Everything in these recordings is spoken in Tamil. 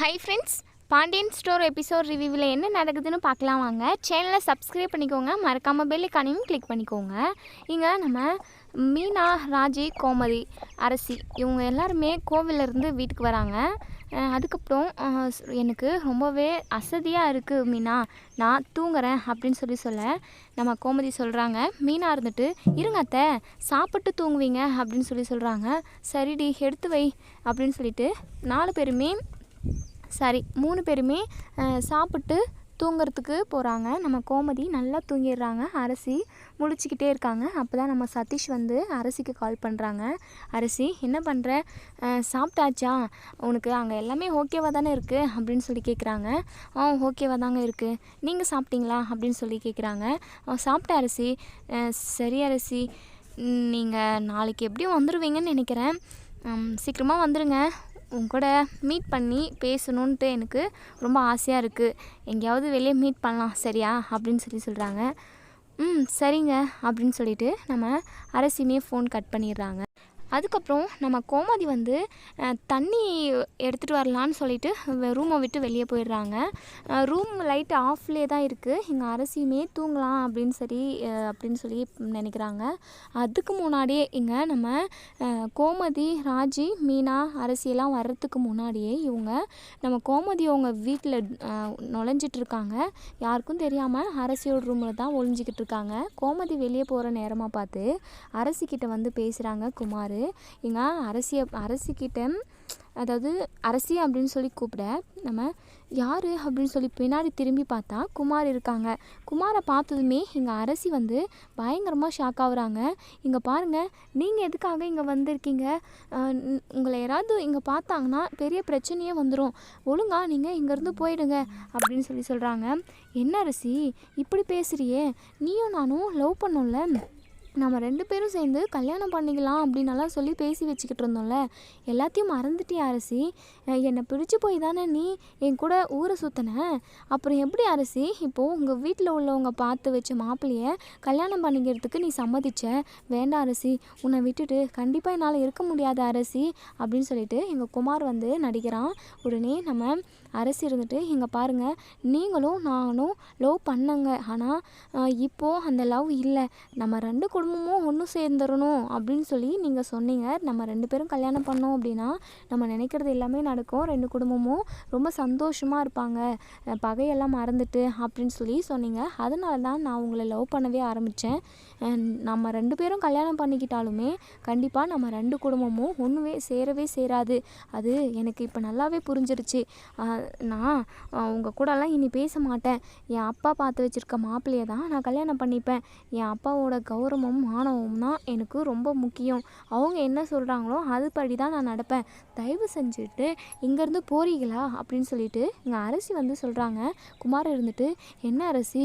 Hi friends Pandian store episode ரிவ்யூவில் என்ன நடக்குதுன்னு பார்க்கலாம் வாங்க. சேனலை சப்ஸ்கிரைப் பண்ணிக்கோங்க. மறக்காமல் பெல்லைக்கானையும் கிளிக் பண்ணிக்கோங்க. இங்கே நம்ம மீனா ராஜி கோமதி அரசி இவங்க எல்லாருமே கோவிலேருந்து வீட்டுக்கு வராங்க. அதுக்கப்புறம் எனக்கு ரொம்பவே அசதியாக இருக்குது மீனா. நான் தூங்குறேன் அப்படின்னு சொல்லி சொல்ல நம்ம கோமதி சொல்கிறாங்க மீனா இருந்துட்டு இருங்க அத்தை சாப்பிட்டு தூங்குவீங்க அப்படின்னு சொல்லி சொல்கிறாங்க சரிடி எடுத்து வை அப்படின்னு சொல்லிட்டு நாலு பேருமே சரி மூணு பேருமே சாப்பிட்டு தூங்கிறதுக்கு போகிறாங்க நம்ம கோமதி நல்லா தூங்கிடுறாங்க. அரசி முழிச்சிக்கிட்டே இருக்காங்க. அப்போ தான் நம்ம சதீஷ் வந்து அரசிக்கு கால் பண்ணுறாங்க அரசி என்ன பண்ணுற சாப்பிட்டாச்சா? உனக்கு அங்கே எல்லாமே ஓகேவா தானே இருக்குது அப்படின்னு சொல்லி கேட்குறாங்க ஆ ஓகேவா தாங்க இருக்குது நீங்கள் சாப்பிட்டீங்களா? அப்படின்னு சொல்லி கேட்குறாங்க சாப்பிட்ட அரிசி. சரி அரசி. நீங்கள் நாளைக்கு எப்படியும் வந்துடுவீங்கன்னு நினைக்கிறேன். சீக்கிரமாக வந்துடுங்க உங்க கூட மீட் பண்ணி பேசணுன்ட்டு எனக்கு ரொம்ப ஆசையாக இருக்குது எங்கேயாவது வெளியே மீட் பண்ணலாம் சரியா? அப்படின்னு சொல்லி சொல்கிறாங்க ம் சரிங்க அப்படின்னு சொல்லிட்டு நம்ம அரசியுமே ஃபோன் கட் பண்ணிடுறாங்க. அதுக்கப்புறம் நம்ம கோமதி வந்து தண்ணி எடுத்துகிட்டு வரலான்னு சொல்லிட்டு ரூமை விட்டு வெளியே போயிடுறாங்க. ரூம் லைட் ஆஃப்லேயே தான் இருக்குது இங்கே அரசியுமே தூங்கலாம் அப்படின்னு சரி அப்படின்னு சொல்லி நினைக்கிறாங்க. அதுக்கு முன்னாடியே இங்கே நம்ம கோமதி ராஜி மீனா அரசியெல்லாம் வர்றதுக்கு முன்னாடியே இவங்க நம்ம கோமதி அவங்க வீட்டில் நுழைஞ்சிட்ருக்காங்க யாருக்கும் தெரியாமல் அரசியோட ரூமில் தான் ஒளிஞ்சிக்கிட்டு இருக்காங்க. கோமதி வெளியே போகிற நேரமாக பார்த்து அரசிக்கிட்ட வந்து பேசுகிறாங்க குமார். இங்கே அரசிய அரசிக்கிட்ட அதாவது அரசி அப்படின்னு சொல்லி கூப்பிட நம்ம யார் அப்படின்னு சொல்லி பின்னாடி திரும்பி பார்த்தா குமார் இருக்காங்க. குமாரை பார்த்ததுமே எங்கள் அரசி வந்து பயங்கரமாக ஷாக் ஆகுறாங்க. இங்கே பாருங்கள் நீங்கள் எதுக்காக இங்கே வந்திருக்கீங்க? உங்களை யாராவது இங்கே பார்த்தாங்கன்னா பெரிய பிரச்சனையே வந்துடும் ஒழுங்கா நீங்கள் இங்கேருந்து போயிடுங்க அப்படின்னு சொல்லி சொல்கிறாங்க என்ன அரசி இப்படி பேசுகிறியே நீயும் நானும் லவ் பண்ணோம்ல? நம்ம ரெண்டு பேரும் சேர்ந்து கல்யாணம் பண்ணிக்கலாம் அப்படின்னலாம் சொல்லி பேசி வச்சுக்கிட்டு இருந்தோம்ல. எல்லாத்தையும் மறந்துட்டே அரசி. என்னை பிடிச்சி போய் தானே நீ என் கூட ஊரை சுற்றின அப்புறம் எப்படி அரசி இப்போது உங்கள் வீட்டில் உள்ளவங்க பார்த்து வச்ச மாப்பிள்ளைய கல்யாணம் பண்ணிக்கிறதுக்கு நீ சம்மதிச்ச? வேண்டாம் அரசி உன்னை விட்டுட்டு கண்டிப்பாக என்னால் இருக்க முடியாது அரசி அப்படின்னு சொல்லிட்டு எங்கள் குமார் வந்து நடிக்கிறான். உடனே நம்ம அரசி இருந்துட்டு இங்கே பாருங்கள் நீங்களும் நானும் லவ் பண்ணங்க. ஆனால் இப்போது அந்த லவ் இல்லை. நம்ம ரெண்டு குடும்பமும் ஒன்று சேர்ந்துடணும் அப்படின்னு சொல்லி நீங்கள் சொன்னீங்க. நம்ம ரெண்டு பேரும் கல்யாணம் பண்ணோம் அப்படின்னா நம்ம நினைக்கிறது எல்லாமே நடக்கும். ரெண்டு குடும்பமும் ரொம்ப சந்தோஷமாக இருப்பாங்க. பகையெல்லாம் மறந்துட்டு அப்படின்னு சொல்லி சொன்னீங்க. அதனால தான் நான் உங்களை லவ் பண்ணவே ஆரம்பித்தேன் நம்ம ரெண்டு பேரும் கல்யாணம் பண்ணிக்கிட்டாலுமே கண்டிப்பாக நம்ம ரெண்டு குடும்பமும் ஒன்றுவே சேரவே சேராது. அது எனக்கு இப்போ நல்லாவே புரிஞ்சிருச்சு. நான் உங்கள் கூடலாம் இனி பேச மாட்டேன். என் அப்பா பார்த்து வச்சுருக்க மாப்பிள்ளையை தான் நான் கல்யாணம் பண்ணிப்பேன். என் அப்பாவோட கௌரவமும் மானவமும் தான் எனக்கு ரொம்ப முக்கியம். அவங்க என்ன சொல்கிறாங்களோ அதுபடி தான் நான் நடப்பேன். தயவு செஞ்சுட்டு இங்கேருந்து போறீங்களா? அப்படின்னு சொல்லிட்டு இங்கே அரசி வந்து சொல்கிறாங்க குமார் இருந்துட்டு என்ன அரசி?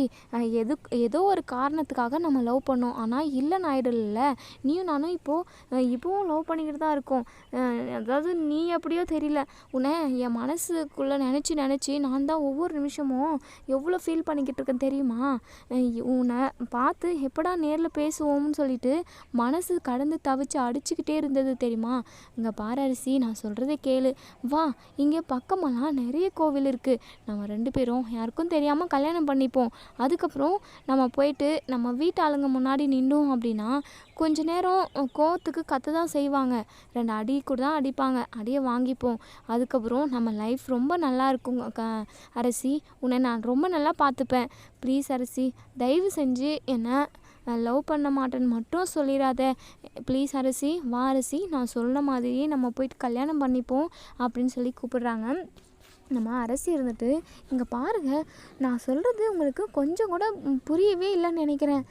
எது ஏதோ ஒரு காரணத்துக்காக நம்ம லவ் பண்ணோம். ஆனால் இல்லைன்னு ஆயிடல நீயும் நானும் இப்போது இப்போவும் லவ் பண்ணிக்கிட்டு தான் இருக்கோம். அதாவது நீ எப்படியோ தெரியல. உன்னை என் மனசுக்குள்ளே நினச்சி நினச்சி நான் தான் ஒவ்வொரு நிமிஷமும் எவ்வளோ ஃபீல் பண்ணிக்கிட்டு இருக்கேன் தெரியுமா? உன்னை பார்த்து எப்படா நேரில் பேசுவோம்னு சொல்லிட்டு மனசு கடந்து தவிச்சு அடிச்சுக்கிட்டே இருந்தது தெரியுமா? இங்கே பாரு அரிசி நான் சொல்கிறத கேளு. வா இங்கே பக்கமெல்லாம் நிறைய கோவில் இருக்குது நம்ம ரெண்டு பேரும் யாருக்கும் தெரியாமல் கல்யாணம் பண்ணிப்போம். அதுக்கப்புறம் நம்ம போயிட்டு நம்ம வீட்டு ஆளுங்க முன்னாடி நின்றோம் அப்படின்னா கொஞ்ச நேரம் கோவத்துக்கு கற்று தான் செய்வாங்க. ரெண்டு அடி கூட தான் அடிப்பாங்க. அடியை வாங்கிப்போம். அதுக்கப்புறம் நம்ம லைஃப் ரொம்ப நல்லா இருக்குங்க க அரசி. உன்னை நான் ரொம்ப நல்லா பார்த்துப்பேன். ப்ளீஸ் அரசி தயவு செஞ்சு என்னை லவ் பண்ண மாட்டேன்னு மட்டும் சொல்லிடாத. ப்ளீஸ் அரசி வா அரசி நான் சொன்ன மாதிரியே நம்ம போயிட்டு கல்யாணம் பண்ணிப்போம் அப்படின்னு சொல்லி கூப்பிடுறாங்க. நம்ம அரசி இருந்துட்டு இங்கே பாருங்கள் நான் சொல்கிறது உங்களுக்கு கொஞ்சம் கூட புரியவே இல்லைன்னு நினைக்கிறேன்.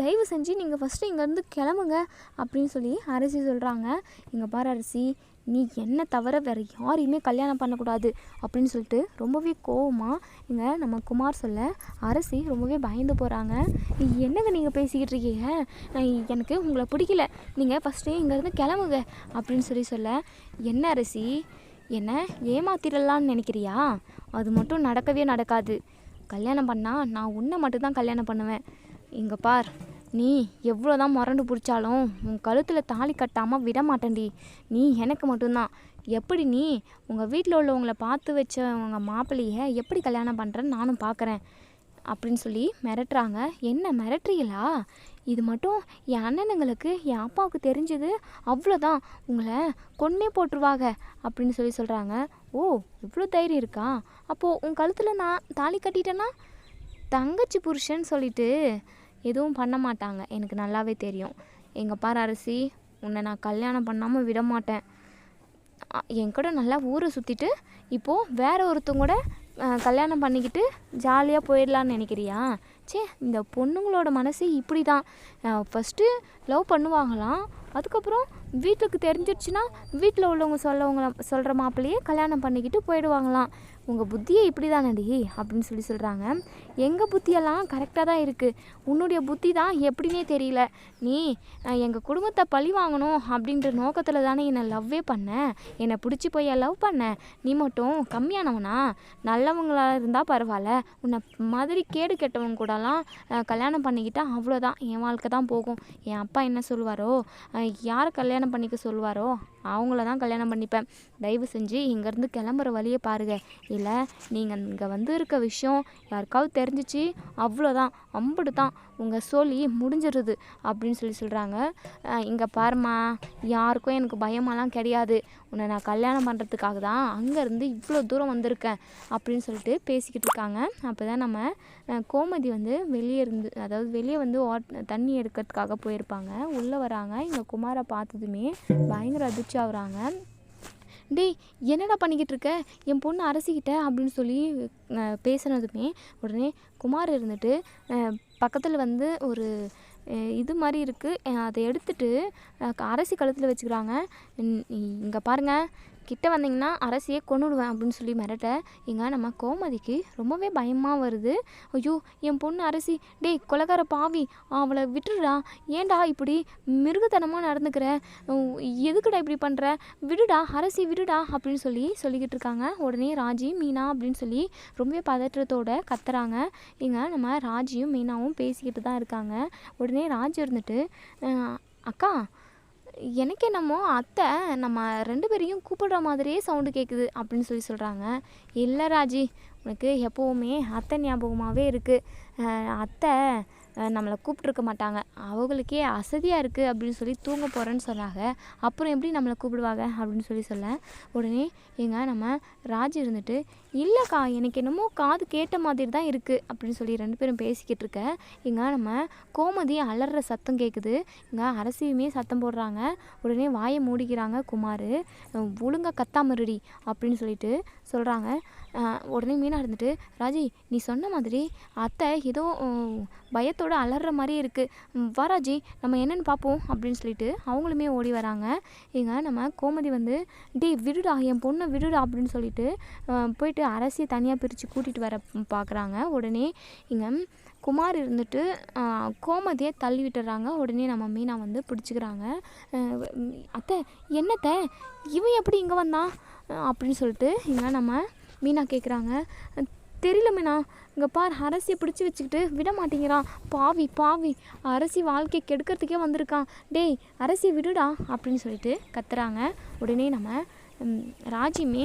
தயவு செஞ்சு நீங்கள் ஃபஸ்ட்டு இங்கேருந்து கிளம்புங்க அப்படின்னு சொல்லி அரசி சொல்கிறாங்க இங்கே பாரு அரசி நீ என்ன தவிர வேறு யாரையுமே கல்யாணம் பண்ணக்கூடாது அப்படின்னு சொல்லிட்டு ரொம்பவே கோவமாக இங்கே நம்ம குமார் சொல்ல அரசி ரொம்பவே பயந்து போகிறாங்க என்னங்க நீங்கள் பேசிக்கிட்டு இருக்கீங்க? நான் எனக்கு உங்களை பிடிக்கல. நீங்கள் ஃபஸ்ட்டு இங்கேருந்து கிளம்புங்க அப்படின்னு சொல்லி சொல்ல என்ன அரசி? என்ன ஏமாத்திரலான்னு நினைக்கிறியா? அது மட்டும் நடக்கவே நடக்காது. கல்யாணம் பண்ணால் நான் உன்னை மட்டும்தான் கல்யாணம் பண்ணுவேன். இங்கே பார் நீ எவ்வளோ தான் முரண்டு பிடிச்சாலும் உன் கழுத்தில் தாலி கட்டாமல் விட மாட்டேன்டி. நீ எனக்கு மட்டும்தான். எப்படி நீ உங்கள் வீட்டில் உள்ளவங்கள பார்த்து வச்ச உங்கள் எப்படி கல்யாணம் பண்ணுறேன்னு நானும் பார்க்குறேன் அப்படின்னு சொல்லி மிரட்டுறாங்க. என்ன மிரட்டுறீங்களா? இது மட்டும் என் அண்ணனுங்களுக்கு என் அப்பாவுக்கு தெரிஞ்சது. அவ்வளோதான் உங்களை கொன்னே போட்டுருவாங்க அப்படின்னு சொல்லி சொல்கிறாங்க ஓ இவ்வளோ தைரியம் இருக்கா? அப்போது உன் கழுத்தில் நான் தாலி கட்டிட்டேன்னா? தங்கச்சி புருஷன் சொல்லிட்டு எதுவும் பண்ண மாட்டாங்க. எனக்கு நல்லாவே தெரியும். எங்கள் பார் அரசி உன்னை நான் கல்யாணம் பண்ணாமல் விட மாட்டேன். என் கூட நல்லா ஊரை சுற்றிட்டு இப்போது வேற ஒருத்தங்க கூட கல்யாணம் பண்ணிக்கிட்டு ஜாலியாக போயிடலான்னு நினைக்கிறியா? ச்சே இந்த பொண்ணுங்களோட மனசு இப்படி தான் ஃபஸ்ட்டு லவ் பண்ணுவாங்களாம். அதுக்கப்புறம் வீட்டுக்கு தெரிஞ்சிடுச்சுன்னா வீட்டில் உள்ளவங்க சொல்லவங்கள சொல்கிற மாப்பிள்ளையே கல்யாணம் பண்ணிக்கிட்டு போயிடுவாங்களாம். உங்கள் புத்தியை இப்படி தானடி அப்படின்னு சொல்லி சொல்கிறாங்க எங்கள் புத்தியெல்லாம் கரெக்டாக தான் இருக்குது உன்னுடைய புத்தி தான் எப்படின்னே தெரியல. நீ எங்கள் குடும்பத்தை பழி வாங்கணும் அப்படின்ற நோக்கத்தில் தானே என்னை லவ்வே பண்ண. என்னை பிடிச்சி போய் லவ் பண்ண. நீ மட்டும் கம்மியானவனா? நல்லவங்களாக இருந்தால் பரவாயில்ல. உன்னை மாதிரி கேடு கெட்டவங்க கூடலாம் கல்யாணம் பண்ணிக்கிட்டா அவ்வளோதான் என் வாழ்க்கை தான் போகும். என் அப்பா என்ன சொல்லுவாரோ யார் யாரை கல்யாணம் பண்ணிக்க சொல்லுவாரோ அவங்கள தான் கல்யாணம் பண்ணிப்பேன். தயவு செஞ்சு இங்கேருந்து கிளம்புற வழியை பாருங்கள் இல்லை நீங்கள் இங்கே வந்து இருக்க விஷயம் யாருக்காவது தெரிஞ்சிச்சு அவ்வளோதான் அம்புடு தான் உங்கள் சொல்லி முடிஞ்சிருது அப்படின்னு சொல்லி சொல்கிறாங்க இங்கே பாரும்மா யாருக்கும் எனக்கு பயமெல்லாம் கிடையாது. உன்னை நான் கல்யாணம் பண்ணுறதுக்காக தான் அங்கேருந்து இவ்வளோ தூரம் வந்திருக்கேன் அப்படின்னு சொல்லிட்டு பேசிக்கிட்டு இருக்காங்க. அப்போ தான் நம்ம கோமதி வந்து வெளியே இருந்து அதாவது வெளியே வந்து ஓட் தண்ணி எடுக்கிறதுக்காக போயிருப்பாங்க. உள்ளே வராங்க. இங்கே குமாரை பார்த்ததுமே பயங்கர அதிர்ச்சி ஆகுறாங்க. டேய் என்னடா பண்ணிக்கிட்டு இருக்க? என் பொண்ணு அரசிக்கிட்ட அப்படின்னு சொல்லி பேசுனதுமே உடனே குமார் இருந்துட்டு பக்கத்தில் வந்து ஒரு இது மாதிரி இருக்குது அதை எடுத்துட்டு அரசி கழுத்தில் வச்சுக்கிறாங்க. இங்கே பாருங்கள் கிட்ட வந்தீங்கன்னா அரசியை கொண்டுடுவேன் அப்படின்னு சொல்லி மிரட்ட இங்கே நம்ம கோமதிக்கு ரொம்பவே பயமாக வருது. ஐயோ என் பொண்ணு அரசி டேய் கொலகார பாவி அவளை விட்டுடுடா. ஏன்டா இப்படி மிருகத்தனமாக நடந்துக்கிற? எதுக்குடா இப்படி பண்ணுற விடுடா அரசி விடுடா அப்படின்னு சொல்லி சொல்லிக்கிட்டு இருக்காங்க. உடனே ராஜி மீனா அப்படின்னு சொல்லி ரொம்பவே பதற்றத்தோட கத்துறாங்க. இங்க நம்ம ராஜியும் மீனாவும் பேசிக்கிட்டு தான் இருக்காங்க. உடனே ராஜி இருந்துட்டு அக்கா எனக்கு என்னமோ அத்தை நம்ம ரெண்டு பேரையும் கூப்பிடுற மாதிரியே சவுண்டு கேட்குது அப்படின்னு சொல்லி சொல்கிறாங்க இல்லை ராஜி உனக்கு எப்போவுமே அத்தை ஞாபகமாகவே இருக்குது அத்தை நம்மளை கூப்பிட்ருக்க மாட்டாங்க. அவங்களுக்கே அசதியாக இருக்குது அப்படின்னு சொல்லி தூங்க போகிறேன்னு சொன்னாங்க. அப்புறம் எப்படி நம்மளை கூப்பிடுவாங்க அப்படின்னு சொல்லி சொல்ல. உடனே எங்க நம்ம ராஜி இருந்துட்டு இல்லைக்கா எனக்கு என்னமோ காது கேட்ட மாதிரி தான் இருக்குது அப்படின்னு சொல்லி ரெண்டு பேரும் பேசிக்கிட்டு இருக்கேன் இங்க நம்ம கோமதி அலற சத்தம் கேட்குது இங்கே அரசியுமே சத்தம் போடுறாங்க. உடனே வாயை மூடிக்கிறாங்க குமார். ஒழுங்கா கத்தாமருடி அப்படின்னு சொல்லிட்டு சொல்கிறாங்க உடனே மீனாக இருந்துட்டு ராஜி நீ சொன்ன மாதிரி அத்தை ஏதோ பயத்தோடு அலறுற அலற மாதிரி இருக்குது வா ராஜி நம்ம என்னென்னு பார்ப்போம் அப்படின்னு சொல்லிட்டு அவங்களுமே ஓடி வராங்க. எங்க நம்ம கோமதி வந்து டே விடுடா என் பொண்ணை விடுடா அப்படின்னு சொல்லிட்டு போயிட்டு வந்துட்டு அரசியை தனியாக பிரித்து கூட்டிகிட்டு வர பார்க்குறாங்க உடனே இங்கே குமார் இருந்துட்டு கோமதியை தள்ளி விட்டுறாங்க. உடனே நம்ம மீனா வந்து பிடிச்சிக்கிறாங்க. அத்தை என்னத்தை? இவன் எப்படி இங்கே வந்தான் அப்படின்னு சொல்லிட்டு இங்கே நம்ம மீனா கேட்குறாங்க தெரியல மீனா இங்கே பார் அரசியை பிடிச்சி வச்சுக்கிட்டு விட மாட்டேங்கிறான். பாவி பாவி அரசி வாழ்க்கை கெடுக்கிறதுக்கே வந்திருக்கான். டேய் அரசியை விடுடா அப்படின்னு சொல்லிட்டு கத்துறாங்க. உடனே நம்ம ம், ராஜியுமே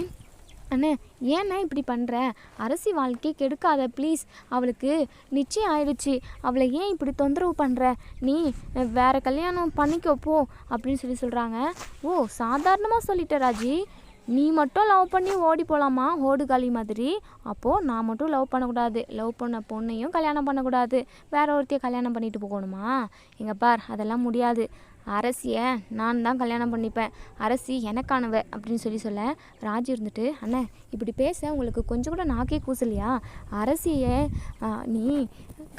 அண்ணே ஏண்ணே இப்படி பண்ணுற அரசி வாழ்க்கையை கெடுக்காத ப்ளீஸ் அவளுக்கு நிச்சயம் ஆயிடுச்சு. அவளை ஏன் இப்படி தொந்தரவு பண்ணுற நீ வேற கல்யாணம் பண்ணிக்கோ போ அப்படின்னு சொல்லி சொல்கிறாங்க ஓ சாதாரணமாக சொல்லிட்ட ராஜி. நீ மட்டும் லவ் பண்ணி ஓடி போகலாமா ஓடுகாலி மாதிரி. அப்போது நான் மட்டும் லவ் பண்ணக்கூடாது. லவ் பண்ண பொண்ணையும் கல்யாணம் பண்ணக்கூடாது. வேற ஒருத்தையும் கல்யாணம் பண்ணிட்டு போகணுமா? எங்கள் பார் அதெல்லாம் முடியாது. அரசியை நான் தான் கல்யாணம் பண்ணிப்பேன். அரசி எனக்கானவ அப்படின்னு சொல்லி சொல்ல ராஜி இருந்துட்டு அண்ணே இப்படி பேச உங்களுக்கு கொஞ்சம் கூட நாக்கே கூசலையா? அரசியை நீ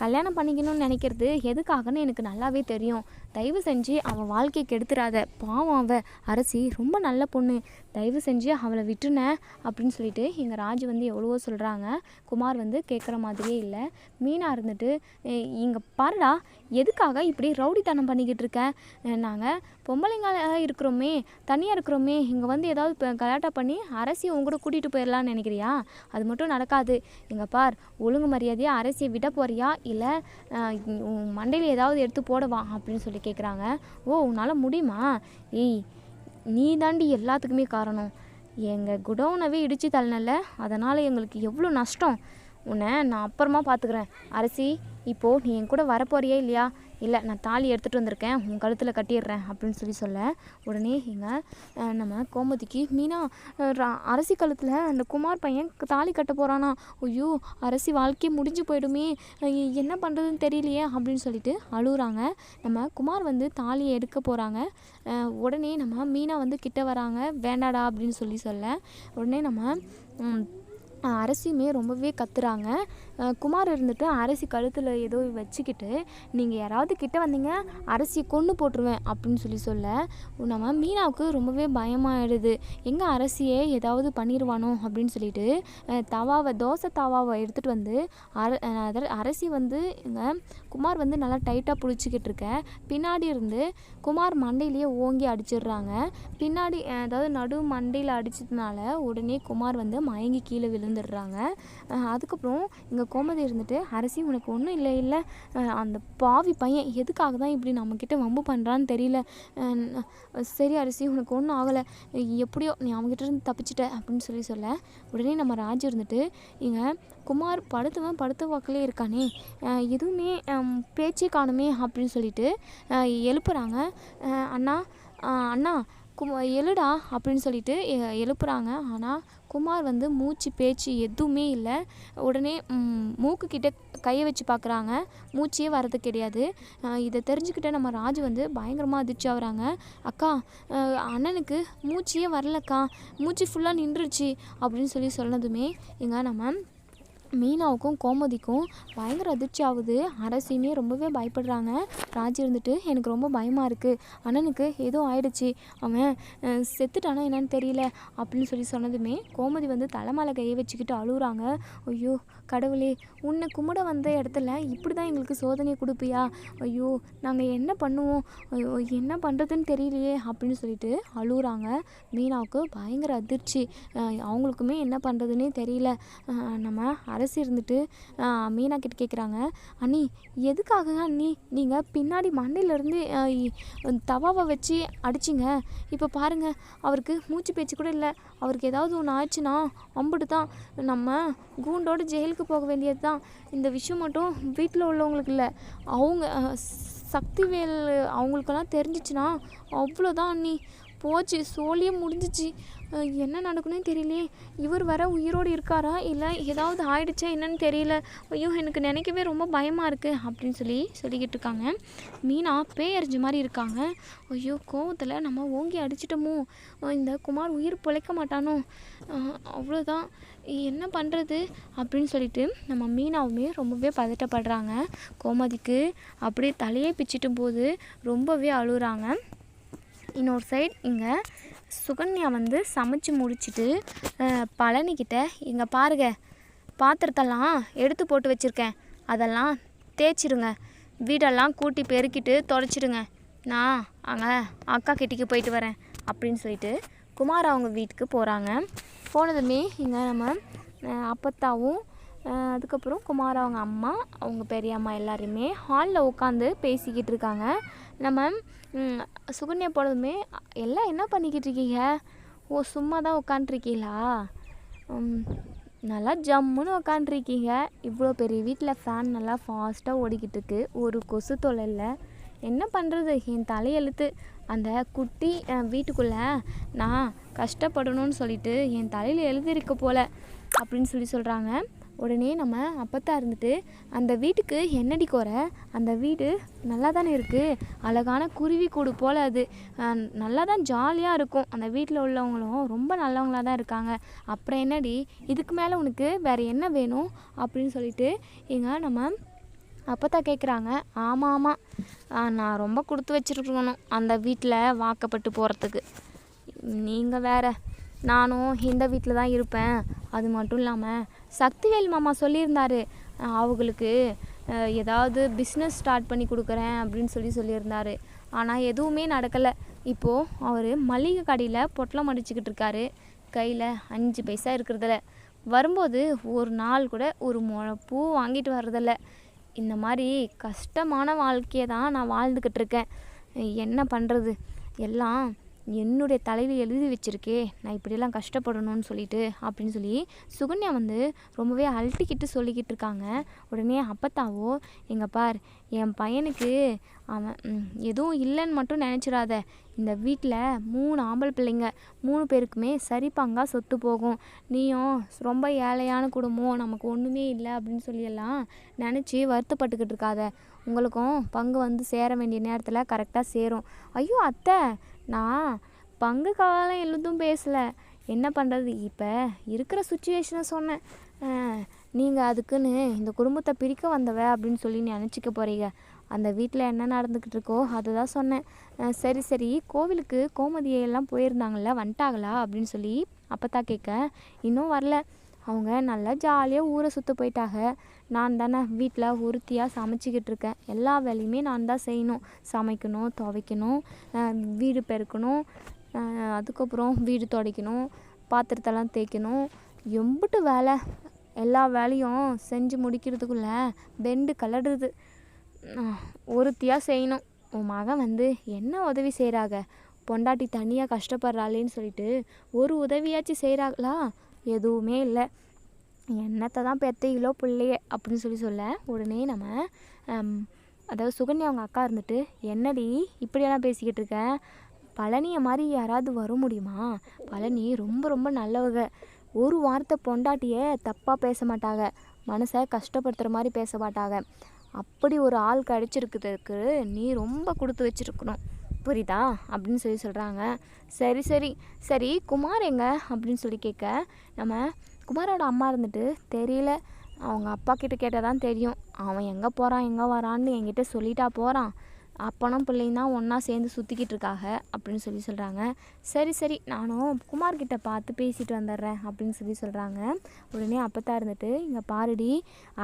கல்யாணம் பண்ணிக்கணும்னு நினைக்கிறது எதுக்காகன்னு எனக்கு நல்லாவே தெரியும். தயவு செஞ்சு அவன் வாழ்க்கையை கெடுத்துறாத. பாவம் அவ. அரசி ரொம்ப நல்ல பொண்ணு. தயவு செஞ்சு அவளை விட்டுன அப்படின்னு சொல்லிட்டு எங்கள் ராஜு வந்து எவ்வளவோ சொல்கிறாங்க குமார் வந்து கேட்குற மாதிரியே இல்லை. மீனா இருந்துட்டு இங்கே பாருடா. எதுக்காக இப்படி ரவுடித்தனம் பண்ணிக்கிட்டு இருக்க நாங்கள் பொம்பளைங்க இருக்கிறோமே தனியாக இருக்கிறோமே இங்கே வந்து ஏதாவது இப்போ கலாட்டா பண்ணி அரசியை உங்க கூட கூட்டிகிட்டு போயிடலான்னு நினைக்கிறியா? அது மட்டும் நடக்காது. இங்கே பார் ஒழுங்கு மரியாதையாக அரசியை விட போறியா? இல்லை உன் மண்டையில் ஏதாவது எடுத்து போடவா? அப்படின்னு சொல்லி கேட்குறாங்க ஓ உன்னால் முடியுமா? ஏய் நீ தாண்டி எல்லாத்துக்குமே காரணம். எங்கள் குடோனவே இடித்து தள்ளினல அதனால் எங்களுக்கு எவ்வளோ நஷ்டம்? உன்னை நான் அப்புறமா பார்த்துக்கிறேன் அரசி இப்போது நீ என் கூட வரப்போறியே இல்லையா? இல்லை நான் தாலி எடுத்துகிட்டு வந்திருக்கேன். உன் கழுத்தில் கட்டிடுறேன் அப்படின்னு சொல்லி சொல்ல. உடனே எங்கள் நம்ம கோமதிக்கு மீனா ரா- அரசி கழுத்தில் அந்த குமார் பையன் தாலி கட்ட போகிறானா ஐயோ அரசி வாழ்க்கையே முடிஞ்சு போயிடுமே. என்ன பண்ணுறதுன்னு தெரியலையே அப்படின்னு சொல்லிட்டு அழுகுறாங்க. நம்ம குமார் வந்து தாலியை எடுக்க போகிறாங்க உடனே நம்ம மீனா வந்து கிட்ட வராங்க. வேண்டாடா அப்படின்னு சொல்லி சொல்ல. உடனே நம்ம அரசியுமே ரொம்பவே கத்துறாங்க. குமார் இருந்துட்டு அரசி கழுத்தில் ஏதோ வச்சுக்கிட்டு நீங்கள் யாராவது கிட்ட வந்தீங்க அரசியை கொன்று போட்டுருவேன் அப்படின்னு சொல்லி சொல்ல நம்ம மீனாவுக்கு ரொம்பவே பயமாயிடுது. எங்கே அரசியே ஏதாவது பண்ணிடுவானோ அப்படின்னு சொல்லிட்டு தவாவை தோசை தவாவை எடுத்துகிட்டு வந்து அர அரசி வந்து இங்கே குமார் வந்து நல்லா டைட்டாக பிடிச்சிக்கிட்டு இருக்க. பின்னாடி இருந்து குமார் மண்டையிலேயே ஓங்கி அடிச்சிடுறாங்க. பின்னாடி அதாவது நடு மண்டையில் அடிச்சதுனால உடனே குமார் வந்து மயங்கி கீழே விழுந்துடுறாங்க. அதுக்கப்புறம் இங்கே கோமதி இருந்துட்டு அரசி உனக்கு ஒன்றும் இல்லை இல்லை அந்த பாவி பையன் எதுக்காக தான் இப்படி நம்மக்கிட்ட வம்பு பண்ணுறான்னு தெரியல. சரி அரிசி உனக்கு ஒன்றும் ஆகலை. எப்படியோ நீ அவங்ககிட்ட இருந்து தப்பிச்சிட்ட அப்படின்னு சொல்லி சொல்ல உடனே நம்ம ராஜு இருந்துட்டு இங்கே குமார் படுத்தவன் படுத்த வாக்கிலே இருக்கானே எதுவுமே பேச்சே காணுமே அப்படின்னு சொல்லிட்டு எழுப்புறாங்க. அண்ணா அண்ணா குமா எழுடா அப்படின்னு சொல்லிட்டு எ- எழுப்புறாங்க. ஆனால் குமார் வந்து மூச்சு பேச்சு எதுவுமே இல்லை. உடனே மூக்குக்கிட்ட மூக்கு கையை வச்சு பார்க்குறாங்க மூச்சே வரது கிடையாது. இதை தெரிஞ்சுக்கிட்ட நம்ம ராஜு வந்து பயங்கரமாக அதிர்ச்சி ஆகுறாங்க. அக்கா அண்ணனுக்கு மூச்சே வரலக்கா. மூச்சு ஃபுல்லாக நின்றுச்சு அப்படின்னு சொல்லி சொன்னதுமே இங்கே நம்ம மீனாவுக்கும் கோமதிக்கும் பயங்கர அதிர்ச்சி ஆகுது. அரசியுமே ரொம்பவே பயப்படுறாங்க. ராஜி இருந்துட்டு எனக்கு ரொம்ப பயமாக இருக்குது அண்ணனுக்கு ஏதோ ஆயிடுச்சு. அவன் செத்துட்டானா என்னன்னு தெரியல அப்படின்னு சொல்லி சொன்னதுமே கோமதி வந்து தலைமலை கையை வச்சுக்கிட்டு அழுகுறாங்க. ஐயோ கடவுளே உன்னை கும்பிட வந்த இடத்துல இப்படி தான் எங்களுக்கு சோதனை கொடுப்பியா? ஐயோ நாங்கள் என்ன பண்ணுவோம்? ஐயோ என்ன பண்ணுறதுன்னு தெரியலையே அப்படின்னு சொல்லிட்டு அழுகுறாங்க. மீனாவுக்கு பயங்கர அதிர்ச்சி. அவங்களுக்குமே என்ன பண்ணுறதுன்னே தெரியல. நம்ம அரசு இருந்துட்டு மீனா கிட்ட கேட்குறாங்க அண்ணி எதுக்காக அண்ணி? நீங்கள் பின்னாடி மண்ணிலேருந்து தவாவை வச்சு அடிச்சிங்க. இப்போ பாருங்கள் அவருக்கு மூச்சு பேச்சு கூட இல்லை. அவருக்கு ஏதாவது ஒன்று ஆச்சுன்னா அம்புட்டு தான். நம்ம கூண்டோடு ஜெயிலுக்கு போக வேண்டியது தான் இந்த விஷயம் மட்டும் வீட்டில் உள்ளவங்களுக்கு இல்லை. அவங்க சக்திவேல் அவங்களுக்கெல்லாம் தெரிஞ்சிச்சுன்னா அவ்வளோதான் அண்ணி. போச்சு சோழியே முடிஞ்சிச்சு. என்ன நடக்குன்னே தெரியலையே. இவர் வர உயிரோடு இருக்காரா? இல்லை ஏதாவது ஆயிடுச்சா? என்னன்னு தெரியல. ஐயோ எனக்கு நினைக்கவே ரொம்ப பயமாக இருக்குது அப்படின்னு சொல்லி சொல்லிக்கிட்டு இருக்காங்க. மீனா பேயறிஞ்ச மாதிரி இருக்காங்க. ஐயோ கோவத்தில் நம்ம ஓங்கி அடிச்சிட்டோமோ? இந்த குமார் உயிர் பிழைக்க மாட்டானோ? அவ்வளோதான் என்ன பண்ணுறது அப்படின்னு சொல்லிட்டு நம்ம மீனாவுமே ரொம்பவே பதட்டப்படுறாங்க. கோமதிக்கு அப்படியே தலையே பிச்சிட்டும் போது ரொம்பவே அழுகுறாங்க. இன்னொரு சைடு இங்கே சுகன்யா வந்து சமைச்சு முடிச்சிட்டு பழனிக்கிட்ட இங்கே பாருங்க பாத்திரத்தெல்லாம் எடுத்து போட்டு வச்சுருக்கேன். அதெல்லாம் தேய்ச்சிடுங்க வீடெல்லாம் கூட்டி பெருக்கிட்டு தொலைச்சிடுங்க நான் அங்கே அக்கா கிட்டிக்கு போயிட்டு வரேன் அப்படின்னு சொல்லிட்டு குமார் அவங்க வீட்டுக்கு போகிறாங்க போனதுமே இங்கே நம்ம அப்பத்தாவும் அதுக்கப்புறம் குமார் அவங்க அம்மா அவங்க பெரியம்மா எல்லாருமே ஹாலில் உட்காந்து பேசிக்கிட்டு இருக்காங்க. நம்ம சுகன்யா போனதுமே எல்லாம் என்ன பண்ணிக்கிட்டு இருக்கீங்க? ஓ சும்மா தான் உட்காண்ட்ருக்கீங்களா நல்லா ஜம்முன்னு உக்காண்ட்ருக்கீங்க இவ்வளோ பெரிய வீட்டில் ஃபேன் நல்லா ஃபாஸ்ட்டாக ஓடிக்கிட்டு இருக்கு ஒரு கொசு தொலை இல்லை என்ன பண்ணுறது என் தலையெழுத்து. அந்த குட்டி வீட்டுக்குள்ளே நான் கஷ்டப்படணும்னு சொல்லிட்டு என் தலையில் எழுதியிருக்க போல அப்படின்னு சொல்லி சொல்கிறாங்க உடனே நம்ம அப்பத்தா இருந்துட்டு அந்த வீட்டுக்கு என்னடி குறை? அந்த வீடு நல்லா தானே இருக்குது அழகான குருவி கூடு போல் அது. நல்லா தான் ஜாலியாக இருக்கும். அந்த வீட்டில் உள்ளவங்களும் ரொம்ப நல்லவங்களாக தான் இருக்காங்க. அப்புறம் என்னடி? இதுக்கு மேலே உனக்கு வேறு என்ன வேணும்? அப்படின்னு சொல்லிட்டு எங்க நம்ம அப்பத்தா கேட்குறாங்க ஆமாம் ஆமாம் நான் ரொம்ப கொடுத்து வச்சுருக்கணும் அந்த வீட்டில் வாக்கப்பட்டு போகிறதுக்கு நீங்கள் வேற. நானும் இந்த வீட்டில் தான் இருப்பேன். அது மட்டும் இல்லாமல் சக்திவேல் மாமா சொல்லியிருந்தாரு. அவங்களுக்கு ஏதாவது பிஸ்னஸ் ஸ்டார்ட் பண்ணி கொடுக்குறேன் அப்படின்னு சொல்லி சொல்லியிருந்தாரு. ஆனால் எதுவுமே நடக்கலை. இப்போது அவர் மளிகை கடையில் பொட்டலம் அடிச்சுக்கிட்டு இருக்காரு. கையில் அஞ்சு பைசா இருக்கிறதில்ல வரும்போது ஒரு நாள் கூட ஒரு முழ பூ வாங்கிட்டு வர்றதில்ல. இந்த மாதிரி கஷ்டமான வாழ்க்கையை தான் நான் வாழ்ந்துக்கிட்டு இருக்கேன். என்ன பண்ணுறது எல்லாம் என்னுடைய தலையில் எழுதி வச்சிருக்கே நான் இப்படியெல்லாம் கஷ்டப்படணும்னு சொல்லிட்டு அப்படின்னு சொல்லி சுகன்யா வந்து ரொம்பவே அழட்டிக்கிட்டு சொல்லிக்கிட்டு இருக்காங்க. உடனே அப்பத்தாவோ எங்கள் பார் என் பையனுக்கு அவன் எதுவும் இல்லைன்னு மட்டும் நினச்சிடாத. இந்த வீட்டில் மூணு ஆம்பளை பிள்ளைங்க மூணு பேருக்குமே சரி பங்காக சொத்து போகும். நீயும் ரொம்ப ஏழையான குடும்பம் நமக்கு ஒன்றுமே இல்லை அப்படின்னு சொல்லியெல்லாம் நினச்சி வருத்தப்பட்டுக்கிட்டு இருக்காத. உங்களுக்கும் பங்கு வந்து சேர வேண்டிய நேரத்தில் கரெக்டாக சேரும். ஐயோ அத்தை நான் பங்கு காலம் எழுதும் பேசலை. என்ன பண்ணுறது இப்போ இருக்கிற சுச்சுவேஷனை சொன்னேன். நீங்கள் அதுக்குன்னு இந்த குடும்பத்தை பிரிக்க வந்தவ அப்படின்னு சொல்லி நினச்சிக்க போகிறீங்க அந்த வீட்டில் என்ன நடந்துக்கிட்டு இருக்கோ அதுதான் சொன்னேன். சரி சரி. கோவிலுக்கு கோமதியை எல்லாம் வந்துட்டாங்களா அப்படின்னு சொல்லி அப்பத்தா கேட்க இன்னும் வரல. அவங்க நல்லா ஜாலியாக ஊரை சுற்ற போயிட்டாங்க. நான் தானே வீட்டில் ஒருத்தியாக சமைச்சிக்கிட்டு இருக்கேன். எல்லா வேலையுமே நான் தான் செய்யணும். சமைக்கணும் துவைக்கணும் வீடு பெருக்கணும் அதுக்கப்புறம் வீடு துடைக்கணும் பாத்திரத்தெல்லாம் தேய்க்கணும். எம்பிட்டு வேலை. எல்லா வேலையும் செஞ்சு முடிக்கிறதுக்குள்ள பெண்டு கலடுறது ஒருத்தியாக செய்யணும். உன் மகன் வந்து என்ன உதவி செய்கிறாங்க பொண்டாட்டி தனியாக கஷ்டப்படுறாளேன்னு சொல்லிட்டு ஒரு உதவியாச்சும் செய்கிறாங்களா எதுவுமே இல்லை. என்னத்தை தான் பெத்தையிலோ பிள்ளைய அப்படின்னு சொல்லி சொல்ல. உடனே நம்ம அதாவது சுகன்யா அவங்க அக்கா இருந்துட்டு என்னடி இப்படியெல்லாம் பேசிக்கிட்டு இருக்க? பழனியை மாதிரி யாராவது வர முடியுமா? பழனி ரொம்ப ரொம்ப நல்லவங்க ஒரு வார்த்தை பொண்டாட்டியை தப்பாக பேச மாட்டாங்க மனசை கஷ்டப்படுத்துகிற மாதிரி பேச மாட்டாங்க அப்படி ஒரு ஆள் கிடச்சிருக்கிறதுக்கு நீ ரொம்ப கொடுத்து வச்சிருக்கணும். புரியுதா? அப்படின்னு சொல்லி சொல்கிறாங்க சரி சரி. சரி குமார் எங்க? அப்படின்னு சொல்லி கேட்க நம்ம குமாரோட அம்மா இருந்துட்டு தெரியல. அவங்க அப்பா கிட்ட கேட்டால் தான் தெரியும். அவன் எங்கே போகிறான் எங்கே வரான்னு என்கிட்ட சொல்லிட்டா போகிறான் அப்பனும் பிள்ளையும் தான் ஒன்றா சேர்ந்து சுற்றிக்கிட்டு இருக்காங்க அப்படின்னு சொல்லி சொல்கிறாங்க சரி சரி. நானும் குமார்கிட்ட பார்த்து பேசிட்டு வந்துடுறேன் அப்படின்னு சொல்லி சொல்கிறாங்க உடனே அப்பத்தா இருந்துட்டு இங்கே பாருடி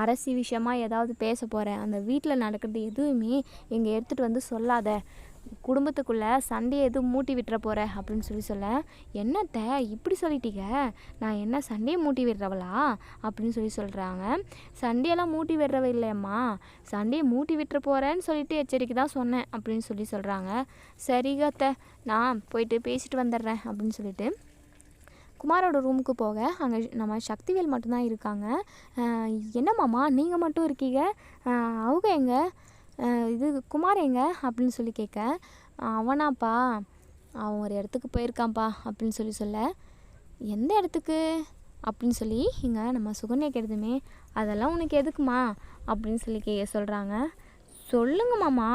அரசி விஷயமா ஏதாவது பேச போகிறேன் அந்த வீட்டில் நடக்கிறது எதுவுமே இங்கே எடுத்துகிட்டு வந்து சொல்லாத. குடும்பத்துக்குள்ளே சண்டையை எதுவும் மூட்டி விட்டுற போகிற அப்படின்னு சொல்லி சொல்ல என்னத்தை? இப்படி சொல்லிட்டீங்க? நான் என்ன சண்டையை மூட்டி விடுறவளா? அப்படின்னு சொல்லி சொல்கிறாங்க சண்டையெல்லாம் மூட்டி விடுறவ இல்லையம்மா. சண்டையை மூட்டி விட்டுற போகிறேன்னு சொல்லிட்டு எச்சரிக்கை தான் சொன்னேன் அப்படின்னு சொல்லி சொல்கிறாங்க சரிங்க அத்தை. நான் போயிட்டு பேசிட்டு வந்துடுறேன் அப்படின்னு சொல்லிட்டு. குமாரோட ரூமுக்கு போக அங்கே நம்ம சக்திவேல் மட்டும்தான் இருக்காங்க. அஹ் என்ன மாமா? நீங்கள் மட்டும் இருக்கீங்க? அவங்க எங்கே? இது குமார் எங்க அப்படின்னு சொல்லி கேட்க அவனாப்பா. அவன் ஒரு இடத்துக்கு போயிருக்கான்ப்பா அப்படின்னு சொல்லி சொல்ல எந்த இடத்துக்கு? அப்படின்னு சொல்லி இங்கே நம்ம சுகன்யா கேட்டதுமே அதெல்லாம் உனக்கு எதுக்குமா? அப்படின்னு சொல்லி கே சொல்கிறாங்க சொல்லுங்க மாமா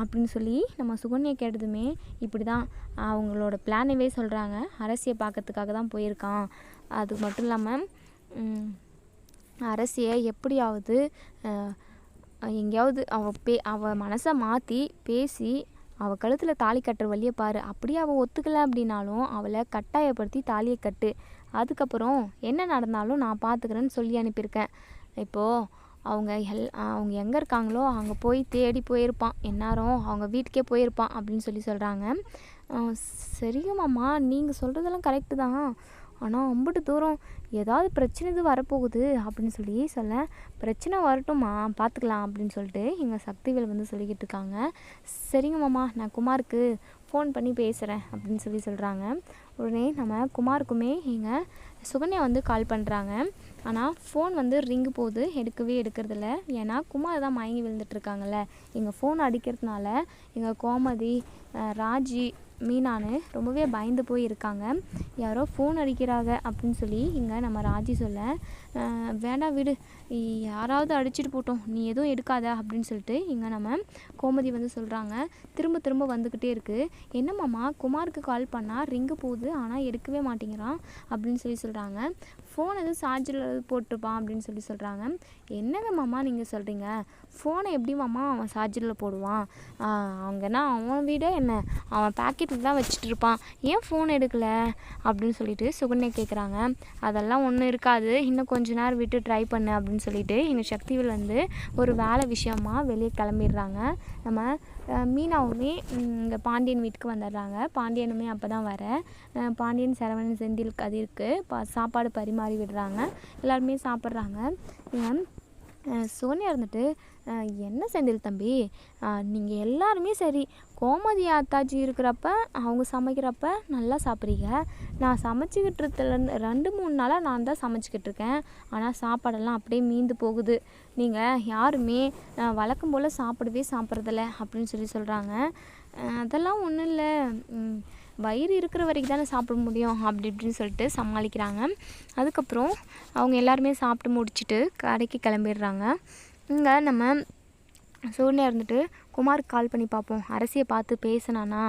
அப்படின்னு சொல்லி நம்ம சுகன்யா கேட்டதுமே இப்படி தான் அவங்களோட பிளானவே சொல்கிறாங்க அரசியை பார்க்கறதுக்காக தான் போயிருக்கான். அது மட்டும் இல்லாமல் அரசியை எப்படியாவது எங்கேயாவது அவள் பே அவள் மனசை மாற்றி பேசி அவள் கழுத்தில் தாலி கட்டுற வழியை பாரு. அப்படியே அவள் ஒத்துக்கலை அப்படின்னாலும் அவளை கட்டாயப்படுத்தி தாலியை கட்டு. அதுக்கப்புறம் என்ன நடந்தாலும் நான் பார்த்துக்கிறேன்னு சொல்லி அனுப்பியிருக்கேன். இப்போது அவங்க எல் அவங்க எங்கே இருக்காங்களோ அங்கே போய் தேடி போயிருப்பான். எந்நேரம் அவங்க வீட்டுக்கே போயிருப்பான் அப்படின்னு சொல்லி சொல்கிறாங்க சரிங்க மாமா நீங்கள் சொல்கிறதெல்லாம் கரெக்டு தான். ஆனால் அம்புட்டு தூரம் ஏதாவது பிரச்சனை இது வரப்போகுது அப்படின்னு சொல்லி சொல்ல பிரச்சனை வரட்டும்மா பார்த்துக்கலாம் அப்படின்னு சொல்லிட்டு எங்கள் சக்திவேல் வந்து சொல்லிக்கிட்டு இருக்காங்க. சரிங்க மாமா நான் குமாருக்கு ஃபோன் பண்ணி பேசுகிறேன் அப்படின்னு சொல்லி சொல்கிறாங்க உடனே நம்ம குமாருக்குமே எங்கள் சுகன்யா வந்து கால் பண்ணுறாங்க ஆனால் ஃபோன் வந்து ரிங்கு போகுது எடுக்கவே எடுக்கிறதில்ல. ஏன்னா குமார் தான் மயங்கி விழுந்துட்டுருக்காங்கல்ல எங்கள் ஃபோன் அடிக்கிறதுனால எங்கள் கோமதி ராஜி மீனானு ரொம்பவே பயந்து போய் இருக்காங்க. யாரோ ஃபோன் அடிக்கிறாங்க அப்படின்னு சொல்லி இங்கே நம்ம ராஜி சொல்ல வேண்டாம் விடு. யாராவது அடிச்சிட்டு போட்டோம். நீ எதுவும் எடுக்காத. அப்படின்னு சொல்லிட்டு இங்கே நம்ம கோமதி வந்து சொல்கிறாங்க திரும்ப திரும்ப வந்துக்கிட்டே இருக்குது என்னம்மாம்மா குமாருக்கு கால் பண்ணால் ரிங்கு போகுது ஆனால் எடுக்கவே மாட்டேங்கிறான். அப்படின்னு சொல்லி சொல்கிறாங்க ஃபோன் எதுவும் சார்ஜில் போட்டிருப்பான் அப்படின்னு சொல்லி சொல்கிறாங்க என்னங்க மாமா நீங்கள் சொல்கிறீங்க ஃபோனை எப்படி மாமா அவன் சார்ஜரில் போடுவான்? அவங்கன்னா அவன் வீட என்ன? அவன் பேக்கெட்டில் தான் வச்சுட்டு இருப்பான். ஏன் ஃபோன் எடுக்கல? அப்படின்னு சொல்லிட்டு சுகன்யா கேட்குறாங்க அதெல்லாம் ஒன்றும் இருக்காது. இன்னும் கொஞ்ச நேரம் விட்டு ட்ரை பண்ணு அப்படின்னு சொல்லிட்டு எங்கள் சக்திவில் வந்து ஒரு வேலை விஷயமா வெளியே கிளம்பிடுறாங்க. நம்ம மீனாவுமே இங்கே பாண்டியன் வீட்டுக்கு வந்துடுறாங்க. பாண்டியனுமே அப்போ தான் வர பாண்டியன் சரவணன் செந்தில் கதிருக்கு பா சாப்பாடு மாதிரி விடுறாங்க. எல்லாருமே சாப்பிட்றாங்க. சோனியா இருந்துட்டு என்ன செந்தில் தம்பி? நீங்கள் எல்லாருமே சரி. கோமதி ஆத்தாஜி இருக்கிறப்ப அவங்க சமைக்கிறப்ப நல்லா சாப்பிட்றீங்க. நான் சமைச்சிக்கிட்டு இருக்கிறதுலேருந்து ரெண்டு மூணு நாளாக நான் தான் சமைச்சிக்கிட்டு இருக்கேன். ஆனால் சாப்பாடெல்லாம் அப்படியே மீந்து போகுது. நீங்கள் யாருமே வழக்கம் போல் சாப்பிடவே சாப்பிட்றதில்ல. அப்படின்னு சொல்லி சொல்கிறாங்க அதெல்லாம் ஒன்றும் இல்லை. வயிறு இருக்கிற வரைக்கும் தானே சாப்பிட முடியும் அப்படி இப்படின்னு சொல்லிட்டு சமாளிக்கிறாங்க. அதுக்கப்புறம் அவங்க எல்லாருமே சாப்பிட்டு முடிச்சுட்டு கடைக்கு கிளம்பிடுறாங்க. இங்கே நம்ம சூழ்நிலை இருந்துட்டு குமாருக்கு கால் பண்ணி பார்ப்போம். அரசியை பார்த்து பேசினானா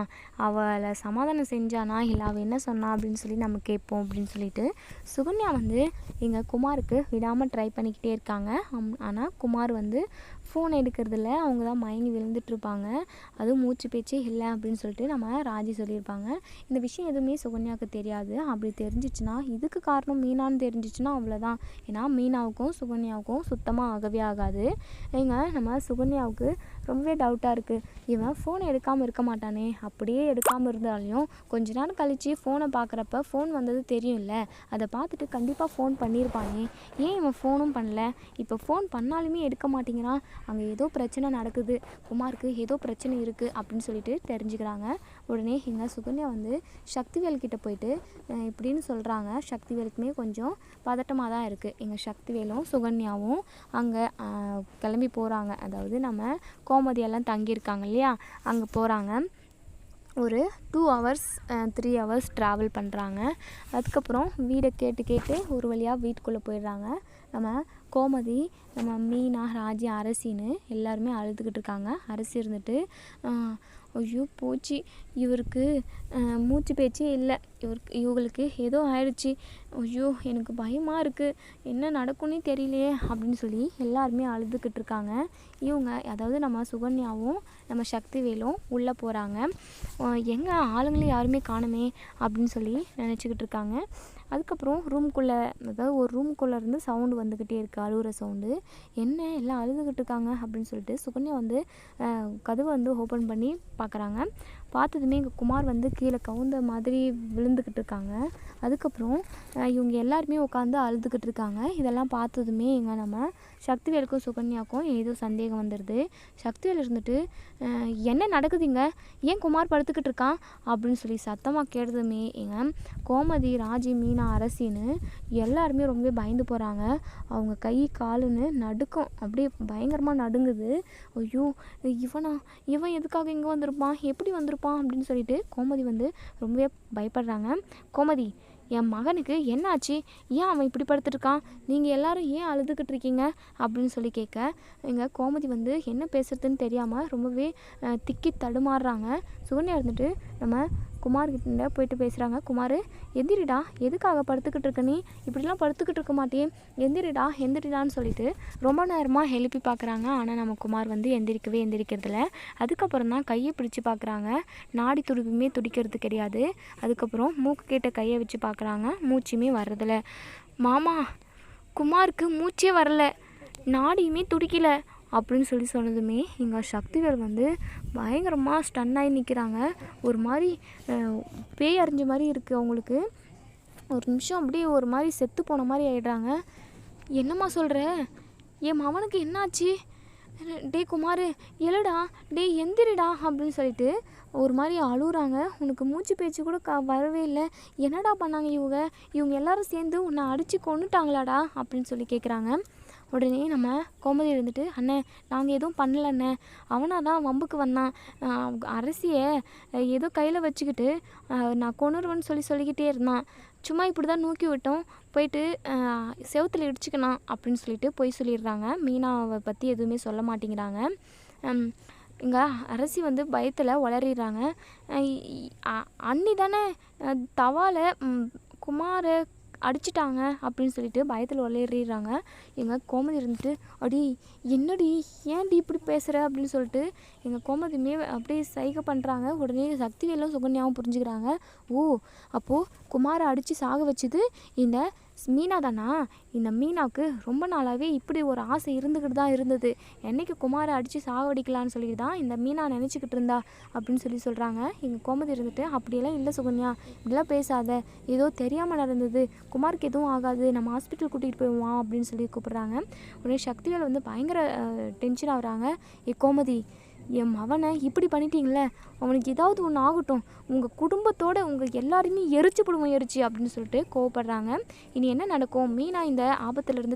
அவளை சமாதானம் செஞ்சானா இல்லை அவள் என்ன சொன்னா அப்படின்னு சொல்லி நம்ம கேட்போம் அப்படின்னு சொல்லிட்டு சுகன்யா வந்து எங்கள் குமாருக்கு விடாமல் ட்ரை பண்ணிக்கிட்டே இருக்காங்க. ஆனால் குமார் வந்து ஃபோன் எடுக்கிறதுல அவங்க தான் மயங்கி விழுந்துட்டு இருப்பாங்க அதுவும் மூச்சு பேச்சே இல்லை அப்படின்னு சொல்லிட்டு நம்ம ராஜி சொல்லியிருப்பாங்க. இந்த விஷயம் எதுவுமே சுகன்யாவுக்கு தெரியாது. அப்படி தெரிஞ்சிச்சுன்னா இதுக்கு காரணம் மீனான்னு தெரிஞ்சிச்சுன்னா அவ்வளோதான் ஏன்னா மீனாவுக்கும் சுகன்யாவுக்கும் சுத்தமாக ஆகவே ஆகாது. ஏங்க நம்ம சுகன்யாவுக்கு ரொம்பவே டவுட்டாக இருக்குது இவன் ஃபோனை எடுக்காமல் இருக்க மாட்டானே. அப்படியே எடுக்காமல் இருந்தாலையும் கொஞ்ச நேரம் கழித்து ஃபோனை பார்க்குறப்ப ஃபோன் வந்தது தெரியும்ல. அதை பார்த்துட்டு கண்டிப்பாக ஃபோன் பண்ணியிருப்பானே ஏன் இவன் ஃபோனும் பண்ணல? இப்போ ஃபோன் பண்ணாலுமே எடுக்க மாட்டேங்கிறான். அங்கே ஏதோ பிரச்சனை நடக்குது. குமாருக்கு ஏதோ பிரச்சனை இருக்குது அப்படின்னு சொல்லிட்டு தெரிஞ்சுக்கிறாங்க. உடனே எங்கள் சுகன்யா வந்து சக்திவேல் கிட்ட போயிட்டு இப்படின்னு சொல்கிறாங்க சக்திவேலுக்குமே கொஞ்சம் பதட்டமாக தான் இருக்குது எங்கள் சக்திவேலும் சுகன்யாவும் அங்கே கிளம்பி போகிறாங்க அதாவது நம்ம கோமதியெல்லாம் தங்கியிருக்காங்க இல்லையா? அங்கே போகிறாங்க ஒரு two hours three hours travel பண்ணுறாங்க அதுக்கப்புறம் வீடை கேட்டு கேட்டு ஒரு வழியாக வீட்டுக்குள்ளே போயிடுறாங்க. நம்ம கோமதி நம்ம மீனா ராஜி அரசின்னு எல்லாருமே அழுதுகிட்டு இருக்காங்க. அரசி இருந்துட்டு ஐயோ போச்சு. இவருக்கு மூச்சு பேச்சே இல்லை. இவருக்கு இவங்களுக்கு ஏதோ ஆயிடுச்சு. ஐயோ எனக்கு பயமாக இருக்குது என்ன நடக்கும்னே தெரியலையே அப்படின்னு சொல்லி எல்லாருமே அழுதுகிட்டு இருக்காங்க. இவங்க அதாவது நம்ம சுகன்யாவும் நம்ம சக்தி வேலும் உள்ளே போகிறாங்க எங்கே ஆளுங்களை யாருமே காணுமே அப்படின்னு சொல்லி நினச்சிக்கிட்டு இருக்காங்க. அதுக்கப்புறம் ரூம்குள்ளே அதாவது ஒரு ரூம்குள்ளே இருந்து சவுண்டு வந்துக்கிட்டே இருக்குது அழுகிற சவுண்டு என்ன எல்லாம் அழுதுகிட்டு இருக்காங்க அப்படின்னு சொல்லிட்டு சுகன்யா வந்து கதவை வந்து ஓப்பன் பண்ணி பார்க்குறாங்க பார்த்ததுமே எங்கள் குமார் வந்து கீழே கவுந்த மாதிரி விழுந்துக்கிட்டு இருக்காங்க. அதுக்கப்புறம் இவங்க எல்லாருமே உட்காந்து அழுதுகிட்டு இருக்காங்க. இதெல்லாம் பார்த்ததுமே எங்கள் நம்ம சக்திவேலுக்கும் சுகன்யாவுக்கும் ஏதோ சந்தேகம் வந்துடுது சக்திவேல் இருந்துட்டு என்ன நடக்குதுங்க? ஏன் குமார் படுத்துக்கிட்டு இருக்கான்? அப்படின்னு சொல்லி சத்தமாக கேட்டதுமே எங்க கோமதி ராஜி மீனா அரசின்னு எல்லாருமே ரொம்ப பயந்து போகிறாங்க அவங்க கை காலுன்னு நடுக்கம் அப்படியே பயங்கரமாக நடுங்குது. ஐயோ இவனா இவன் எதுக்காக இங்கே வந்திருப்பான்? எப்படி வந்திருப்பான்? அப்படின்னு சொல்லிட்டு கோமதி வந்து ரொம்பவே பயப்படுறாங்க. கோமதி என் மகனுக்கு என்னாச்சு? ஏன் அவன் இப்படி படுத்துட்ருக்கான் நீங்கள் எல்லாரும் ஏன் அழுதுகிட்டு இருக்கீங்க? அப்படின்னு சொல்லி கேட்க எங்கள் கோமதி வந்து என்ன பேசுறதுன்னு தெரியாமல் ரொம்பவே அஹ், திக்கி தடுமாறுறாங்க. சுகன்யா இருந்துட்டு நம்ம குமார்கிட்ட போயிட்டு பேசுகிறாங்க குமார் எந்திரிடா எதுக்காக படுத்துக்கிட்டு இருக்க நீ? இப்படிலாம் படுத்துக்கிட்டு இருக்க மாட்டேன் எந்திரிடா எந்திரிடான்னு சொல்லிட்டு ரொம்ப நேரமாக எழுப்பி பார்க்குறாங்க ஆனால் நம்ம குமார் வந்து எந்திரிக்கவே எந்திரிக்கிறதில்ல. அதுக்கப்புறம் தான் கையை பிடிச்சு பார்க்குறாங்க நாடி துடிப்புமே துடிக்கிறது கிடையாது. அதுக்கப்புறம் மூக்கு கேட்ட கையை வச்சு பார்க்குறாங்க மூச்சுமே வர்றதில்ல. மாமா குமாருக்கு மூச்சே வரல. நாடியுமே துடிக்கல. அப்படின்னு சொல்லி சொன்னதுமே எங்கள் சக்திவேல் வந்து பயங்கரமாக ஸ்டன் ஆகி நிற்கிறாங்க ஒரு மாதிரி பேய் அறிஞ்ச மாதிரி இருக்குது அவங்களுக்கு. ஒரு நிமிஷம் அப்படியே ஒரு மாதிரி செத்து போன மாதிரி ஆகிடுறாங்க என்னம்மா சொல்கிற என் மவனுக்கு என்னாச்சு? டேய் குமார் எழுடா டேய் எந்திரிடா அப்படின்னு சொல்லிட்டு ஒரு மாதிரி அழுகுறாங்க. உனக்கு மூச்சு பேச்சு கூட க வரவே இல்லை. என்னடா பண்ணாங்க இவங்க? இவங்க எல்லாரும் சேர்ந்து உன்னை அடித்து கொண்டுட்டாங்களாடா அப்படின்னு சொல்லி கேட்குறாங்க உடனே நம்ம கோமதி இருந்துட்டு அண்ணே நாங்கள் எதுவும் பண்ணலண்ணே அவனாக தான் வம்புக்கு வந்தான். அரசியை ஏதோ கையில் வச்சுக்கிட்டு நான் கொண்டுருவேன்னு சொல்லி சொல்லிக்கிட்டே இருந்தான். சும்மா இப்படி தான் நூக்கி விட்டோம். போயிட்டு செவத்தில் செவுத்துல இடிச்சுக்கணும் அப்படின்னு சொல்லிட்டு பொய் சொல்லிடுறாங்க. மீனாவை பற்றி எதுவுமே சொல்ல மாட்டேங்கிறாங்க. இங்கே அரசி வந்து பயத்தில் வளரிடுறாங்க அன்னி தானே தவால குமார அடிச்சிட்டாங்க அப்படின்னு சொல்லிட்டு பயத்தில் உளறிடுறாங்க எங்கள் கோமதி இருந்துட்டு அடி என்னடி ஏன்டி இப்படி பேசுகிற அப்படின்னு சொல்லிட்டு எங்கள் கோமதியுமே அப்படியே சைகை பண்ணுறாங்க உடனே சக்திவேலும் சுகன்யாவும் புரிஞ்சுக்கிறாங்க. ஓ அப்போது குமாரை அடித்து சாக வச்சது இந்த மீனா தானா? இந்த மீனாவுக்கு ரொம்ப நாளாகவே இப்படி ஒரு ஆசை இருந்துக்கிட்டு தான் இருந்தது. என்னைக்கு குமாரை அடித்து சாகடிக்கலான்னு சொல்லி தான் இந்த மீனா நினச்சிக்கிட்டு இருந்தா அப்படின்னு சொல்லி சொல்கிறாங்க எங்கள் கோமதி இருந்துட்டு அப்படியெல்லாம் இல்லை சுகன்யா இப்படிலாம் பேசாத. ஏதோ தெரியாமல் நடந்தது. குமாருக்கு எதுவும் ஆகாது. நம்ம ஹாஸ்பிட்டல் கூட்டிகிட்டு போயிடுவான் அப்படின்னு சொல்லி கூப்பிட்றாங்க. உடனே சக்திவேல் வந்து பயங்கர டென்ஷன் ஆகுறாங்க. ஏ கோமதி என் மவனை இப்படி பண்ணிட்டீங்களே? அவனுக்கு ஏதாவது ஒன்று ஆகட்டும். உங்கள் குடும்பத்தோட உங்கள் எல்லாருமே எரிச்சு போடுவோம் எரிச்சு அப்படின்னு சொல்லிட்டு கோவப்படுறாங்க. இனி என்ன நடக்கும்? மீனா இந்த ஆபத்துலேருந்து